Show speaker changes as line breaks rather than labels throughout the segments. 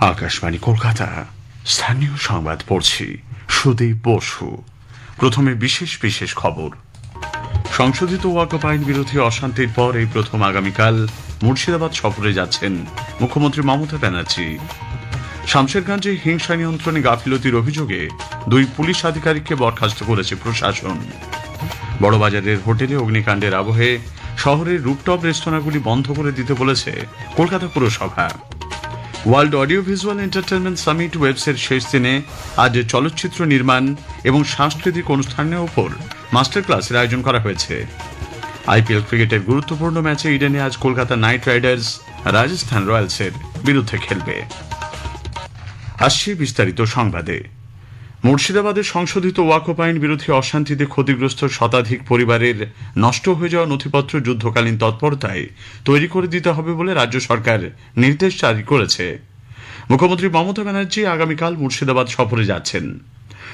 আকাশবাণী, কলকাতা। স্থানীয় সংবাদ পড়ছি সুদীপ বসু। প্রথমে বিশেষ বিশেষ খবর। সংশোধিত ওয়াকফ আইন বিরোধী অশান্তির পর এই প্রথম আগামীকাল মুর্শিদাবাদ সফরে যাচ্ছেন মুখ্যমন্ত্রী মমতা ব্যানার্জি। শামশেরগঞ্জে হিংসা নিয়ন্ত্রণে গাফিলতির অভিযোগে দুই পুলিশ আধিকারিককে বরখাস্ত করেছে প্রশাসন। বড়বাজারের হোটেলে অগ্নিকাণ্ডের আবহে শহরের রুপটপ রেস্তোরাঁগুলি বন্ধ করে দিতে বলেছে কলকাতা পুরসভা। World audio visual entertainment summit ওয়েবসের শেষ দিনে আজ চলচ্চিত্র নির্মাণ এবং সাংস্কৃতিক অনুষ্ঠানের ওপর মাস্টার ক্লাসের আয়োজন করা হয়েছে। আইপিএল ক্রিকেটের গুরুত্বপূর্ণ ম্যাচে ইডেনে আজ কলকাতা নাইট রাইডার্স রাজস্থান রয়্যালসের বিরুদ্ধে খেলবে। আসছে বিস্তারিত সংবাদে। মুর্শিদাবাদের সংশোধিত ওয়াকফ আইন বিরোধী অশান্তিতে ক্ষতিগ্রস্ত শতাধিক পরিবারের নষ্ট হয়ে যাওয়া নথিপত্র যুদ্ধকালীন তৎপরতায় তৈরি করে দিতে হবে বলে রাজ্য সরকার নির্দেশ জারি করেছে। মুখ্যমন্ত্রী মমতা ব্যানার্জি আগামীকাল মুর্শিদাবাদ সফরে যাচ্ছেন।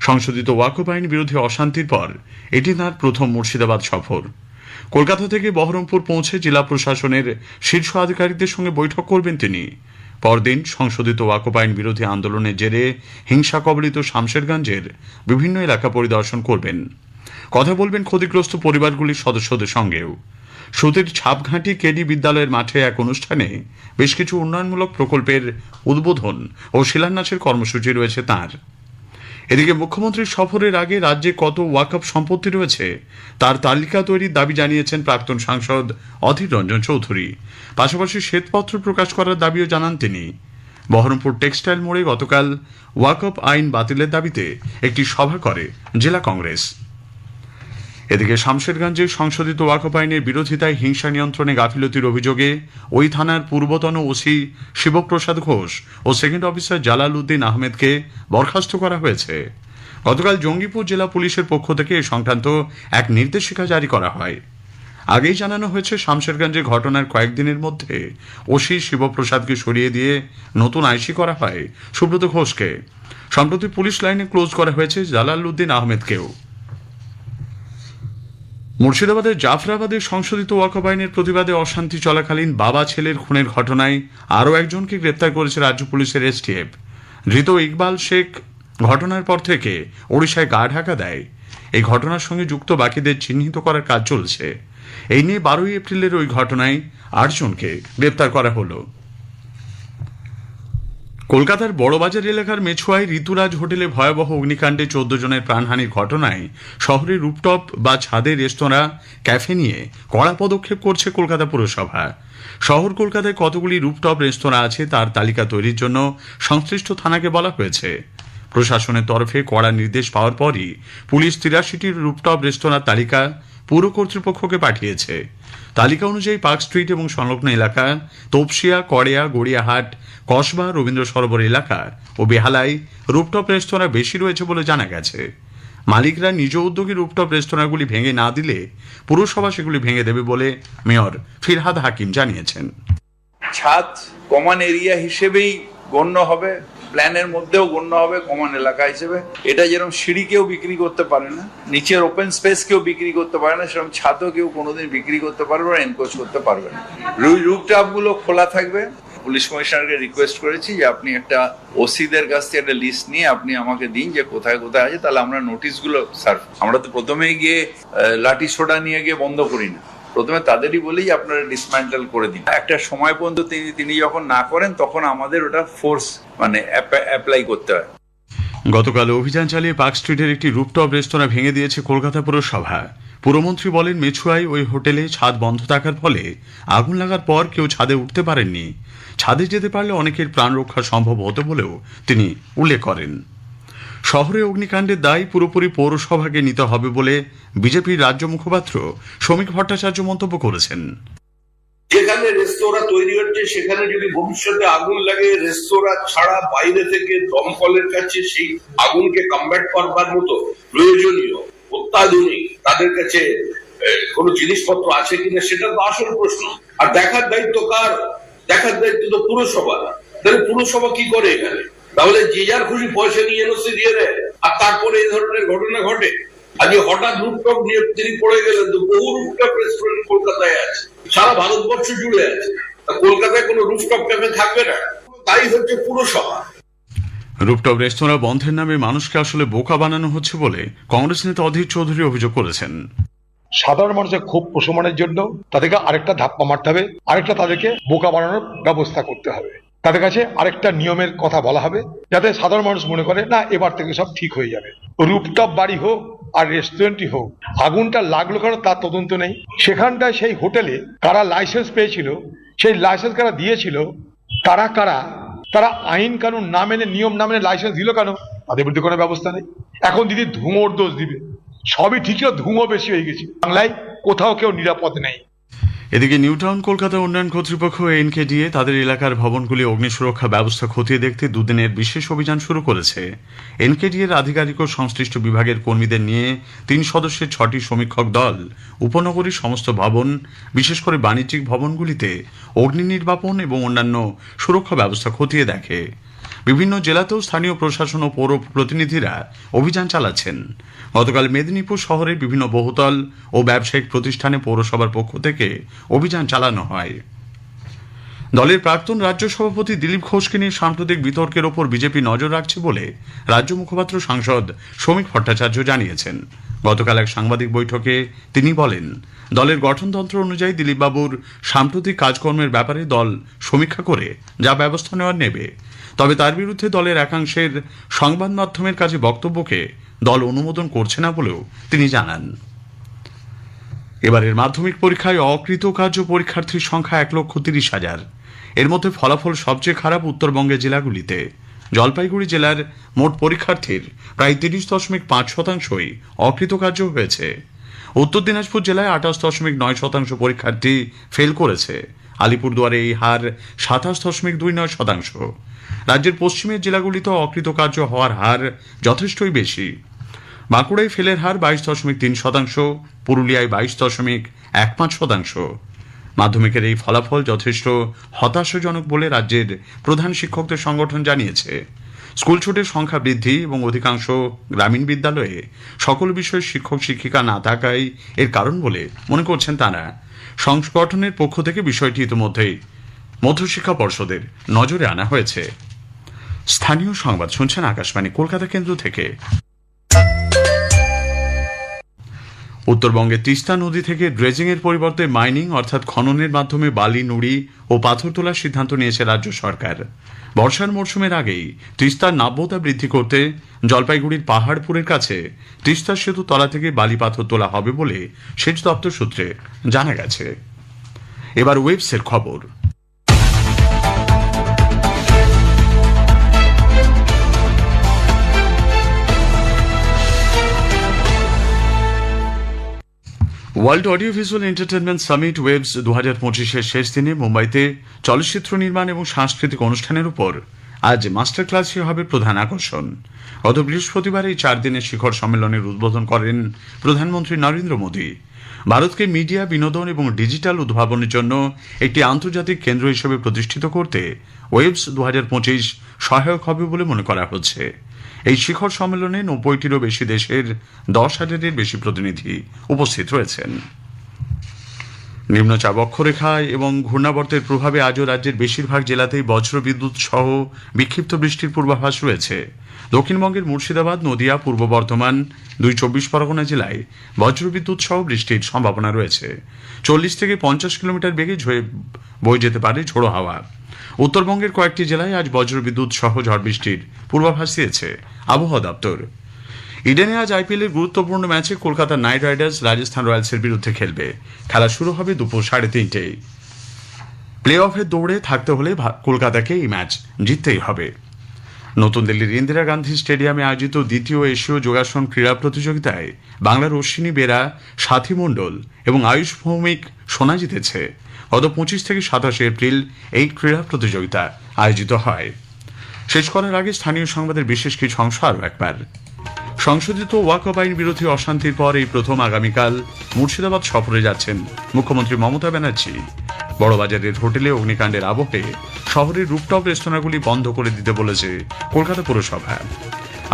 সংশোধিত ওয়াকফ আইন বিরোধী অশান্তির পর এটি তাঁর প্রথম মুর্শিদাবাদ সফর। কলকাতা থেকে বহরমপুর পৌঁছে জেলা প্রশাসনের শীর্ষ আধিকারিকদের সঙ্গে বৈঠক করবেন তিনি। পরদিন সংশোধিত ওয়াকোবাইন বিরোধী আন্দোলনের জেরে হিংসা কবলিত শামশেরগঞ্জের বিভিন্ন এলাকা পরিদর্শন করবেন। কথা বলবেন ক্ষতিগ্রস্ত পরিবারগুলির সদস্যদের সঙ্গেও। সুতির ছাপঘাঁটি কেডি বিদ্যালয়ের মাঠে এক অনুষ্ঠানে বেশ কিছু উন্নয়নমূলক প্রকল্পের উদ্বোধন ও শিলান্যাসের কর্মসূচি রয়েছে তাঁর। এদিকে মুখ্যমন্ত্রীর সফরের আগে রাজ্যে কত ওয়াকআপ সম্পত্তি রয়েছে, তার তালিকা তৈরির দাবি জানিয়েছেন প্রাক্তন সাংসদ অধীর রঞ্জন চৌধুরী। পাশাপাশি শ্বেতপত্র প্রকাশ করার দাবিও জানান তিনি। বহরমপুর টেক্সটাইল মোড়ে গতকাল ওয়াকআপ আইন বাতিলের দাবিতে একটি সভা করে জেলা কংগ্রেস। এদিকে শামশেরগঞ্জে সংশোধিত ওয়াকফ আইনের বিরোধিতায় হিংসা নিয়ন্ত্রণে গাফিলতির অভিযোগে ওই থানার পূর্বতন ওসি শিবপ্রসাদ ঘোষ ও সেকেন্ড অফিসার জালাল উদ্দিন আহমেদকে বরখাস্ত করা হয়েছে। গতকাল জঙ্গিপুর জেলা পুলিশের পক্ষ থেকে এ সংক্রান্ত এক নির্দেশিকা জারি করা হয়। আগেই জানানো হয়েছে, শামশেরগঞ্জে ঘটনার কয়েকদিনের মধ্যে ওসি শিবপ্রসাদকে সরিয়ে দিয়ে নতুন আইসি করা হয় সুব্রত ঘোষকে। সম্প্রতি পুলিশ লাইনে ক্লোজ করা হয়েছে জালাল উদ্দিন আহমেদকেও। মুর্শিদাবাদের জাফরাবাদে সংশোধিত ওয়াকফ আইনের প্রতিবাদে অশান্তি চলাকালীন বাবা ছেলের খুনের ঘটনায় আরও একজনকে গ্রেপ্তার করেছে রাজ্য পুলিশের এসটিএফ। ধৃত ইকবাল শেখ ঘটনার পর থেকে ওড়িশায় গা ঢাকা দেয়। এই ঘটনার সঙ্গে যুক্ত বাকিদের চিহ্নিত করার কাজ চলছে। এই নিয়ে বারোই এপ্রিলের ওই ঘটনায় আটজনকে গ্রেপ্তার করা হলো। কলকাতার বড়বাজার এলাকার মেছুয়ায় ঋতুরাজ হোটেলে ভয়াবহ অগ্নিকাণ্ডে চোদ্দ জনের প্রাণহানির ঘটনায় শহরের রুপটপ বা ছাদের রেস্তোরাঁ, ক্যাফে নিয়ে কড়া পদক্ষেপ করছে কলকাতা পুরসভা। শহর কলকাতায় কতগুলি রুপটপ রেস্তোরাঁ আছে তার তালিকা তৈরির জন্য সংশ্লিষ্ট থানাকে বলা হয়েছে। প্রশাসনের তরফে কড়া নির্দেশ পাওয়ার পরই পুলিশ তিরাশিটি রুপটপ রেস্তোরাঁর তালিকা পুর কর্তৃপক্ষকে পাঠিয়েছে। তালিকা অনুযায়ী পার্ক স্ট্রিট এবং সংলগ্ন এলাকা, তোপসিয়া, কড়িয়া, গড়িয়াহাট, কসবা, রবীন্দ্র সরোবর এলাকা ও বেহালায় রুপটপ রেস্তোরাঁ বেশি রয়েছে বলে জানা গেছে। মালিকরা নিজ উদ্যোগে রুপটপ রেস্তোরাঁগুলি ভেঙে না দিলে পুরসভা সেগুলি ভেঙে দেবে বলে মেয়র ফিরহাদ হাকিম জানিয়েছেন।
ছাদ কমন এরিয়া হিসেবেই গণ্য হবে। প্ল্যানের মধ্যেও গণ্য হবে কমন এলাকা হিসেবে। এটা যেরকম সিঁড়ি কেউ বিক্রি করতে পারে না, নিচের ওপেন স্পেস কেউ বিক্রি করতে পারে না, সেরকম ছাদও কেউ কোনোদিন বিক্রি করতে পারবে না এনকোচ করতে পারবে না। রুপটপগুলো খোলা থাকবে। পুলিশ কমিশনারকে রিকোয়েস্ট করেছি যে আপনি একটা ওসিদের কাছ থেকে একটা লিস্ট নিয়ে আপনি আমাকে দিন যে কোথায় কোথায় আছে, তাহলে আমরা নোটিশগুলো স্যার আমরা তো প্রথমেই গিয়ে লাঠি সোডা নিয়ে গিয়ে বন্ধ করি না। প্রথমে তাদেরই বলেই আপনারা ডিসম্যান্টেল করে দিন। একটা সময় পর্যন্ত তিনি তিনি যখন না করেন, তখন আমাদের ওটা ফোর্স মানে অ্যাপ্লাই করতে হয়।
গতকাল অভিযান চালিয়ে পার্ক স্ট্রিটের একটি রুপটপ রেস্তোরাঁ ভেঙে দিয়েছে কলকাতা পুরসভা। পুরমন্ত্রী বলেন মেছুয়ায় ওই হোটেলে ছাদ বন্ধ থাকার ফলে আগুন লাগার পর কেউ ছাদে উঠতে পারেননি। ছাদে যেতে পারলে অনেকের প্রাণ রক্ষা সম্ভব হতো বলেও তিনি উল্লেখ করেন। শহরে অগ্নিকাণ্ডের দায় পুরোপুরি পৌরসভাকে নিতে হবে বলে বিজেপির রাজ্য মুখপাত্র শ্রমিক ভট্টাচার্য মন্তব্য করেছেন।
যেখানে রেস্তোরাঁ তৈরি হচ্ছে, সেখানে যদি ভবিষ্যতে আগুন লাগে, রেস্তোরাঁ ছাড়া বাইরে থেকে দমকলের কাছে সেই আগুনকে কমব্যাট করবার মতো প্রয়োজনীয়, অত্যাধুনিক তাদের কাছে কোনো জিনিসপত্র আছে কিনা সেটা তো আসল প্রশ্ন। আর দেখার দায়িত্ব কার? দেখার দায়িত্ব তো পুরসভা তাহলে পুরসভা কি করে এখানে? তাহলে যে যার খুশি পয়সা নিয়ে এনওসি দিয়ে দেয় আর তারপরে এই ধরনের ঘটনা ঘটে। আজকে হঠাৎ রুপটপ নিয়ে তিনি পড়ে গেলেন তো বহু রুপটপ রেস্টুরেন্ট কলকাতায় আছে সারা ভারতবর্ষ জুড়ে আছে। কলকাতায় কোনো রুফটপ ক্যাফে থাকবে না। তাই হচ্ছে পুরসভা।
রুপটপ রেস্তোরাঁ বন্ধের নামে মানুষকে আসলে বোকা বানানো হচ্ছে বলে কংগ্রেস নেতা অধীর চৌধুরী অভিযোগ করেছেন।
সাধারণ মানুষের ক্ষোভ প্রশমনের জন্য তাদেরকে আরেকটা ধাপ্পা মারতে হবে আরেকটা তাদেরকে বোকা বানানোর ব্যবস্থা করতে হবে। তাদের কাছে আরেকটা নিয়মের কথা বলা হবে, যাতে সাধারণ মানুষ মনে করে, না, এবার থেকে সব ঠিক হয়ে যাবে। রুপটপ বাড়ি হোক আর রেস্টুরেন্টই হোক, আগুনটা লাগল কেন তার তদন্ত নেই। সেখানটায় সেই হোটেলে কারা লাইসেন্স পেয়েছিল, সেই লাইসেন্স কারা দিয়েছিল, তারা কারা, তারা আইন কানুন না মেনে, নিয়ম না মেনে লাইসেন্স দিল কেন, তাদের বিরুদ্ধে কোনো ব্যবস্থা নেই। এখন দিদি ধুঁয়োর দোষ দিবে। সবই ঠিক ছিল ধুঁয়ো বেশি হয়ে গেছে। বাংলায় কোথাও কেউ নিরাপদ নেই।
এদিকে নিউটাউন, কলকাতা উন্নয়ন কর্তৃপক্ষ, এনকেডিএ তাদের এলাকার ভবনগুলি অগ্নি সুরক্ষা ব্যবস্থা খতিয়ে দেখতে দুদিনের বিশেষ অভিযান শুরু করেছে। এনকেডিএর আধিকারিক ও সংশ্লিষ্ট বিভাগের কর্মীদের নিয়ে তিন সদস্যের ছটি সমীক্ষক দল, উপনগরীর সমস্ত ভবন, বিশেষ করে বাণিজ্যিক ভবনগুলিতে অগ্নি নির্বাপন এবং অন্যান্য সুরক্ষা ব্যবস্থা খতিয়ে দেখে। বিভিন্ন জেলাতেও স্থানীয় প্রশাসন ও পৌর প্রতিনিধিরা অভিযান চালাচ্ছেন। গতকাল মেদিনীপুর শহরের বিভিন্ন বহুতল ও ব্যবসায়িক প্রতিষ্ঠানে পৌরসভার পক্ষ থেকে অভিযান চালানো হয়। দলের প্রাক্তন রাজ্য সভাপতি দিলীপ ঘোষকে নিয়ে সাম্প্রতিক বিতর্কের ওপর বিজেপি নজর রাখছে বলে রাজ্য মুখপাত্র সাংসদ শ্রমিক ভট্টাচার্য জানিয়েছেন। গতকাল এক সাংবাদিক বৈঠকে তিনি বলেন, দলের গঠনতন্ত্র অনুযায়ী দিলীপবাবুর সাম্প্রতিক কাজকর্মের ব্যাপারে দল সমীক্ষা করে যা ব্যবস্থা নেওয়ার নেবে। তবে তার বিরুদ্ধে দলের একাংশের সংবাদ মাধ্যমের কাছে বক্তব্যকে দল অনুমোদন করছে না বলেও তিনি জানান। এবারের মাধ্যমিক পরীক্ষায় অকৃতকার্য পরীক্ষার্থীর সংখ্যা এক লক্ষ তিরিশ হাজার। এর মধ্যে ফলাফল সবচেয়ে খারাপ উত্তরবঙ্গের জেলাগুলিতে। জলপাইগুড়ি জেলার মোট পরীক্ষার্থীর প্রায় তিরিশ দশমিক পাঁচ শতাংশই অকৃতকার্য হয়েছে। উত্তর দিনাজপুর জেলায় আঠাশ দশমিক নয় শতাংশ পরীক্ষার্থী ফেল করেছে। আলিপুরদুয়ারে এই হার সাতাশ দশমিক দুই নয় শতাংশ। রাজ্যের পশ্চিমের জেলাগুলিতে অকৃতকার্য হওয়ার হার যথেষ্টই বেশি। বাঁকুড়ায় ফেলের হার বাইশ দশমিক তিন শতাংশ, পুরুলিয়ায় বাইশ দশমিক এক পাঁচ শতাংশ। মাধ্যমিকের এই ফলাফল যথেষ্ট হতাশাজনক বলে রাজ্যের প্রধান শিক্ষকদের সংগঠন জানিয়েছে। স্কুল ছুটের সংখ্যা বৃদ্ধি এবং অধিকাংশ গ্রামীণ বিদ্যালয়ে সকল বিষয়ে শিক্ষক শিক্ষিকা না থাকাই এর কারণ বলে মনে করছেন তারা। সংগঠনের পক্ষ থেকে বিষয়টি ইতিমধ্যেই মধ্যশিক্ষা পর্ষদের নজরে আনা হয়েছে। স্থানীয় সংবাদ শুনছেন আকাশবাণী, কলকাতা কেন্দ্র থেকে। উত্তরবঙ্গের তিস্তা নদী থেকে ড্রেজিং এর পরিবর্তে মাইনিং অর্থাৎ খননের মাধ্যমে বালি, নুড়ি ও পাথর তোলার সিদ্ধান্ত নিয়েছে রাজ্য সরকার। বর্ষার মরশুমের আগেই তিস্তার নাব্যতা বৃদ্ধি করতে জলপাইগুড়ির পাহাড়পুরের কাছে তিস্তা সেতু তলা থেকে বালি পাথর তোলা হবে বলে সেচ দপ্তর সূত্রে জানা গেছে। এবার ওয়েবসের খবর। World audio visual entertainment summit WAVES দু হাজার পঁচিশের শেষ দিনে মুম্বাইতে চলচ্চিত্র নির্মাণ এবং সাংস্কৃতিক অনুষ্ঠানের উপর আজ মাস্টার ক্লাসই হবে প্রধান আকর্ষণ। গত বৃহস্পতিবার এই চার দিনের শিখর সম্মেলনের উদ্বোধন করেন প্রধানমন্ত্রী নরেন্দ্র মোদী। ভারতকে মিডিয়া, বিনোদন এবং ডিজিটাল উদ্ভাবনের জন্য একটি আন্তর্জাতিক কেন্দ্র হিসেবে প্রতিষ্ঠিত করতে ওয়েবস দু সহায়ক হবে বলে মনে করা হচ্ছে। এই শিখর সম্মেলনে নব্বইটিরও বেশি দেশের দশ হাজারের বেশি প্রতিনিধি উপস্থিত রয়েছেন। নিম্নচাপ অক্ষরেখায় এবং ঘূর্ণাবর্তের প্রভাবে আজও রাজ্যের বেশিরভাগ জেলাতেই বজ্র বিদ্যুৎ সহ বিক্ষিপ্ত বৃষ্টির পূর্বাভাস রয়েছে। দক্ষিণবঙ্গের মুর্শিদাবাদ, নদিয়া, পূর্ব বর্ধমান দুই চব্বিশ পরগনা জেলায় বজ্রবিদ্যুৎ সহ বৃষ্টির সম্ভাবনা রয়েছে। চল্লিশ থেকে পঞ্চাশ কিলোমিটার বেগে ঝয়ে বয়ে যেতে পারে ঝোড়ো হাওয়া। উত্তরবঙ্গের কয়েকটি জেলায় আজ বজ্রবিদ্যুৎ সহ ঝড় বৃষ্টির পূর্বাভাস দিয়েছে আবহাওয়া দপ্তর। ইডেনে আজ আইপিএলের গুরুত্বপূর্ণ ম্যাচে কলকাতা নাইট রাইডার্স রাজস্থান রয়্যালসের বিরুদ্ধে খেলবে। খেলা শুরু হবে দুপুর সাড়ে তিনটেয় প্লে অফের দৌড়ে থাকতে হলে কলকাতাকে এই ম্যাচ জিততেই হবে। নতুন দিল্লির ইন্দিরা গান্ধী স্টেডিয়ামে আয়োজিত দ্বিতীয় এশীয় যোগাসন ক্রীড়া প্রতিযোগিতায় বাংলার অশ্বিনী বেরা, সাথী মণ্ডল এবং আয়ুষ ভৌমিক সোনা জিতেছে। গত পঁচিশ থেকে সাতাশে এপ্রিল এই ক্রীড়া প্রতিযোগিতা আয়োজিত হয়। শেষ করার আগে স্থানীয় সংবাদের বিশেষ কিছু অংশ আরও একবার। সংশোধিত ওয়াকফ আইন বিরোধী অশান্তির পর এই প্রথম আগামীকাল মুর্শিদাবাদ সফরে যাচ্ছেন মুখ্যমন্ত্রী মমতা ব্যানার্জি। বড়বাজারের হোটেলে অগ্নিকাণ্ডের আবহে শহরের রুপটপ রেস্তোরাঁগুলি বন্ধ করে দিতে বলেছে কলকাতা পুরসভা।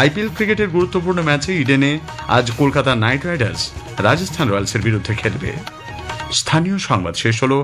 আইপিএল ক্রিকেটের গুরুত্বপূর্ণ ম্যাচে ইডেনে আজ কলকাতা নাইট রাইডার্স রাজস্থান রয়্যালসের বিরুদ্ধে খেলবে। স্থানীয় সংবাদ শেষ হলো